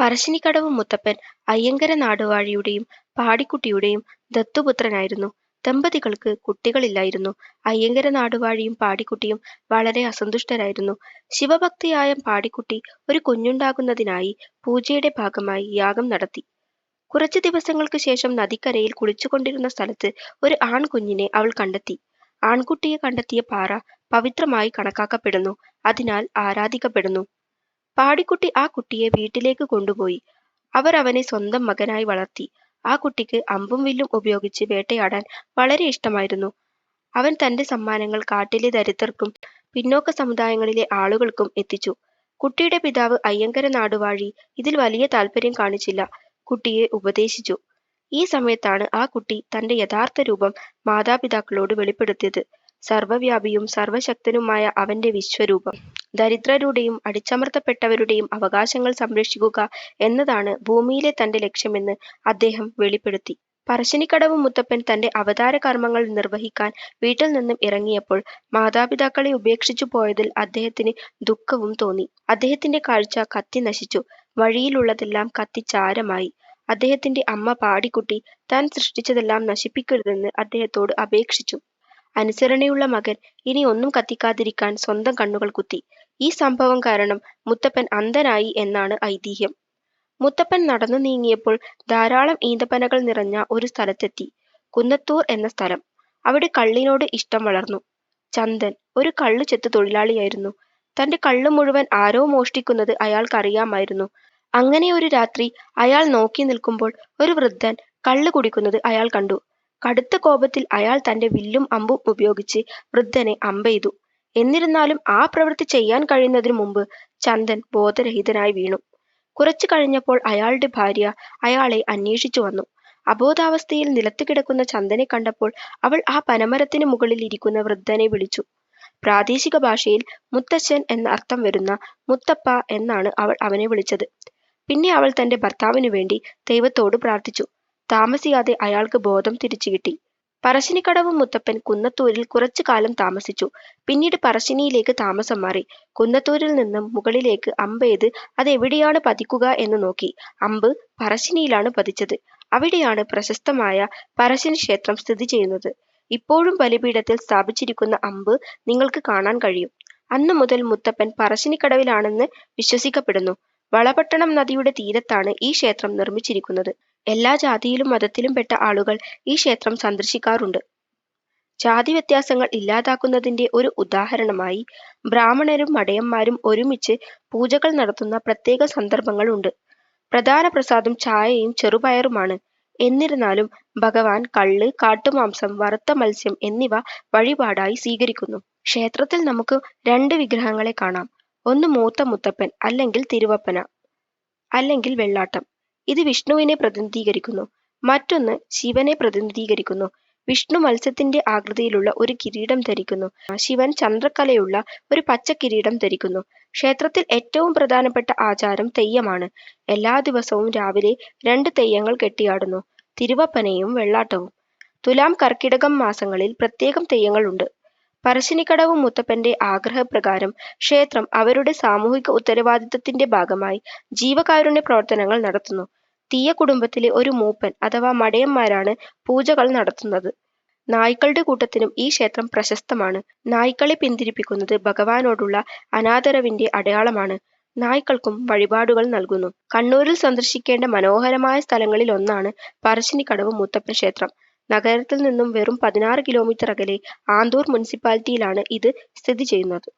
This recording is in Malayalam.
പറശ്ശിനിക്കടവ് മുത്തപ്പൻ അയ്യങ്കര നാടുവാഴിയുടെയും പാടിക്കുട്ടിയുടെയും ദത്തുപുത്രനായിരുന്നു. ദമ്പതികൾക്ക് കുട്ടികളില്ലായിരുന്നു. അയ്യങ്കര നാടുവാഴിയും പാടിക്കുട്ടിയും വളരെ അസന്തുഷ്ടരായിരുന്നു. ശിവഭക്തയായ പാടിക്കുട്ടി ഒരു കുഞ്ഞുണ്ടാകുന്നതിനായി പൂജയുടെ ഭാഗമായി യാഗം നടത്തി. കുറച്ചു ദിവസങ്ങൾക്ക് ശേഷം നദിക്കരയിൽ കുളിച്ചുകൊണ്ടിരുന്ന സ്ഥലത്ത് ഒരു ആൺകുഞ്ഞിനെ അവൾ കണ്ടെത്തി. ആൺകുട്ടിയെ കണ്ടെത്തിയ പാറ പവിത്രമായി കണക്കാക്കപ്പെടുന്നു. അതിനാൽ ആരാധിക്കപ്പെടുന്നു. പാടിക്കുട്ടി ആ കുട്ടിയെ വീട്ടിലേക്ക് കൊണ്ടുപോയി. അവർ അവനെ സ്വന്തം മകനായി വളർത്തി. ആ കുട്ടിക്ക് അമ്പും വില്ലും ഉപയോഗിച്ച് വേട്ടയാടാൻ വളരെ ഇഷ്ടമായിരുന്നു. അവൻ തന്റെ സമ്മാനങ്ങൾ കാട്ടിലെ ദരിദ്രർക്കും പിന്നോക്ക സമുദായങ്ങളിലെ ആളുകൾക്കും എത്തിച്ചു. കുട്ടിയുടെ പിതാവ് അയ്യങ്കര നാടുവാഴി ഇതിൽ വലിയ താല്പര്യം കാണിച്ചില്ല. കുട്ടിയെ ഉപദേശിച്ചു. ഈ സമയത്താണ് ആ കുട്ടി തന്റെ യഥാർത്ഥ രൂപം മാതാപിതാക്കളോട് വെളിപ്പെടുത്തിയത്. സർവവ്യാപിയും സർവശക്തനുമായ അവന്റെ വിശ്വരൂപം. ദരിദ്രരുടെയും അടിച്ചമർത്തപ്പെട്ടവരുടെയും അവകാശങ്ങൾ സംരക്ഷിക്കുക എന്നതാണ് ഭൂമിയിലെ തന്റെ ലക്ഷ്യമെന്ന് അദ്ദേഹം വെളിപ്പെടുത്തി. പറശ്ശിനിക്കടവ് മുത്തപ്പൻ തന്റെ അവതാര കർമ്മങ്ങൾ നിർവഹിക്കാൻ വീട്ടിൽ നിന്നും ഇറങ്ങിയപ്പോൾ മാതാപിതാക്കളെ ഉപേക്ഷിച്ചു പോയതിൽ അദ്ദേഹത്തിന് ദുഃഖവും തോന്നി. അദ്ദേഹത്തിന്റെ കാഴ്ച കത്തി നശിച്ചു. വഴിയിലുള്ളതെല്ലാം കത്തിച്ചാരമായി അദ്ദേഹത്തിന്റെ അമ്മ പാടിക്കുട്ടി താൻ സൃഷ്ടിച്ചതെല്ലാം നശിപ്പിക്കരുതെന്ന് അദ്ദേഹത്തോട് അപേക്ഷിച്ചു. അനുസരണയുള്ള മകൻ ഇനി ഒന്നും കത്തിക്കാതിരിക്കാൻ സ്വന്തം കണ്ണുകൾ കുത്തി. ഈ സംഭവം കാരണം മുത്തപ്പൻ അന്ധനായി എന്നാണ് ഐതിഹ്യം. മുത്തപ്പൻ നടന്നു നീങ്ങിയപ്പോൾ ധാരാളം ഈന്തപ്പനകൾ നിറഞ്ഞ ഒരു സ്ഥലത്തെത്തി. കുന്നത്തൂർ എന്ന സ്ഥലം. അവിടെ കള്ളിനോട് ഇഷ്ടം വളർന്നു. ചന്ദൻ ഒരു കള്ളു ചെത്ത് തൊഴിലാളിയായിരുന്നു. തന്റെ കള്ളു മുഴുവൻ ആരോ മോഷ്ടിക്കുന്നത് അയാൾക്കറിയാമായിരുന്നു. അങ്ങനെ ഒരു രാത്രി അയാൾ നോക്കി നിൽക്കുമ്പോൾ ഒരു വൃദ്ധൻ കള്ളു കുടിക്കുന്നത് അയാൾ കണ്ടു. കടുത്ത കോപത്തിൽ അയാൾ തന്റെ വില്ലും അമ്പും ഉപയോഗിച്ച് വൃദ്ധനെ അമ്പെയ്തു. എന്നിരുന്നാലും ആ പ്രവൃത്തി ചെയ്യാൻ കഴിയുന്നതിനു മുമ്പ് ചന്ദൻ ബോധരഹിതനായി വീണു. കുറച്ചു കഴിഞ്ഞപ്പോൾ അയാളുടെ ഭാര്യ അയാളെ അന്വേഷിച്ചു വന്നു. അബോധാവസ്ഥയിൽ നിലത്ത് കിടക്കുന്ന ചന്ദനെ കണ്ടപ്പോൾ അവൾ ആ പനമരത്തിന് മുകളിൽ ഇരിക്കുന്ന വൃദ്ധനെ വിളിച്ചു. പ്രാദേശിക ഭാഷയിൽ മുത്തച്ഛൻ എന്ന അർത്ഥം വരുന്ന മുത്തപ്പ എന്നാണ് അവൾ അവനെ വിളിച്ചത്. പിന്നെ അവൾ തന്റെ ഭർത്താവിനു വേണ്ടി ദൈവത്തോട് പ്രാർത്ഥിച്ചു. താമസിയാതെ അയാൾക്ക് ബോധം തിരിച്ചുകിട്ടി. പറശ്ശിനിക്കടവ് മുത്തപ്പൻ കുന്നത്തൂരിൽ കുറച്ചു കാലം താമസിച്ചു. പിന്നീട് പറശ്ശിനിയിലേക്ക് താമസം മാറി. കുന്നത്തൂരിൽ നിന്നും മുകളിലേക്ക് അമ്പെയ്ത് അതെവിടെയാണ് പതിക്കുക എന്ന് നോക്കി. അമ്പ് പറശ്ശിനിയിലാണ് പതിച്ചത്. അവിടെയാണ് പ്രശസ്തമായ പറശ്ശിനി ക്ഷേത്രം സ്ഥിതി ചെയ്യുന്നത്. ഇപ്പോഴും ബലിപീഠത്തിൽ സ്ഥാപിച്ചിരിക്കുന്ന അമ്പ് നിങ്ങൾക്ക് കാണാൻ കഴിയും. അന്നു മുതൽ മുത്തപ്പൻ പറശ്ശിനിക്കടവിലാണെന്ന് വിശ്വസിക്കപ്പെടുന്നു. വളപട്ടണം നദിയുടെ തീരത്താണ് ഈ ക്ഷേത്രം നിർമ്മിച്ചിരിക്കുന്നത്. എല്ലാ ജാതിയിലും മതത്തിലും പെട്ട ആളുകൾ ഈ ക്ഷേത്രം സന്ദർശിക്കാറുണ്ട്. ജാതി വ്യത്യാസങ്ങൾ ഇല്ലാതാക്കുന്നതിന്റെ ഒരു ഉദാഹരണമായി ബ്രാഹ്മണരും മടയന്മാരും ഒരുമിച്ച് പൂജകൾ നടത്തുന്ന പ്രത്യേക സന്ദർഭങ്ങളുണ്ട് പ്രധാന പ്രസാദം ചായയും ചെറുപയറുമാണ്. എന്നിരുന്നാലും ഭഗവാൻ കള്ള്, കാട്ടുമാംസം, വറുത്ത മത്സ്യം എന്നിവ വഴിപാടായി സ്വീകരിക്കുന്നു. ക്ഷേത്രത്തിൽ നമുക്ക് രണ്ട് വിഗ്രഹങ്ങളെ കാണാം. ഒന്ന് മൂത്ത മുത്തപ്പൻ അല്ലെങ്കിൽ തിരുവപ്പന അല്ലെങ്കിൽ വെള്ളാട്ടം. ഇത് വിഷ്ണുവിനെ പ്രതിനിധീകരിക്കുന്നു. മറ്റൊന്ന് ശിവനെ പ്രതിനിധീകരിക്കുന്നു. വിഷ്ണു മത്സ്യത്തിന്റെ ആകൃതിയിലുള്ള ഒരു കിരീടം ധരിക്കുന്നു. ശിവൻ ചന്ദ്രക്കലയുള്ള ഒരു പച്ച കിരീടം ധരിക്കുന്നു. ക്ഷേത്രത്തിൽ ഏറ്റവും പ്രധാനപ്പെട്ട ആചാരം തെയ്യമാണ്. എല്ലാ ദിവസവും രാവിലെ രണ്ട് തെയ്യങ്ങൾ കെട്ടിയാടുന്നു. തിരുവപ്പനയും വെള്ളാട്ടവും. തുലാം കർക്കിടകം മാസങ്ങളിൽ പ്രത്യേകം തെയ്യങ്ങൾ ഉണ്ട്. പറശ്ശിനിക്കടവ് മുത്തപ്പന്റെ ആഗ്രഹപ്രകാരം ക്ഷേത്രം അവരുടെ സാമൂഹിക ഉത്തരവാദിത്തത്തിന്റെ ഭാഗമായി ജീവകാരുണ്യ പ്രവർത്തനങ്ങൾ നടത്തുന്നു. തീയ കുടുംബത്തിലെ ഒരു മൂപ്പൻ അഥവാ മടയന്മാരാണ് പൂജകൾ നടത്തുന്നത്. നായ്ക്കളുടെ കൂട്ടത്തിനും ഈ ക്ഷേത്രം പ്രശസ്തമാണ്. നായ്ക്കളെ പിന്തിരിപ്പിക്കുന്നത് ഭഗവാനോടുള്ള അനാദരവിന്റെ അടയാളമാണ്. നായ്ക്കൾക്കും വഴിപാടുകൾ നൽകുന്നു. കണ്ണൂരിൽ സന്ദർശിക്കേണ്ട മനോഹരമായ സ്ഥലങ്ങളിൽ ഒന്നാണ് പറശ്ശിനിക്കടവ് മൂത്തപ്പൻ ക്ഷേത്രം. നഗരത്തിൽ നിന്നും വെറും പതിനാറ് കിലോമീറ്റർ അകലെ ആന്തൂർ മുനിസിപ്പാലിറ്റിയിലാണ് ഇത് സ്ഥിതി ചെയ്യുന്നത്.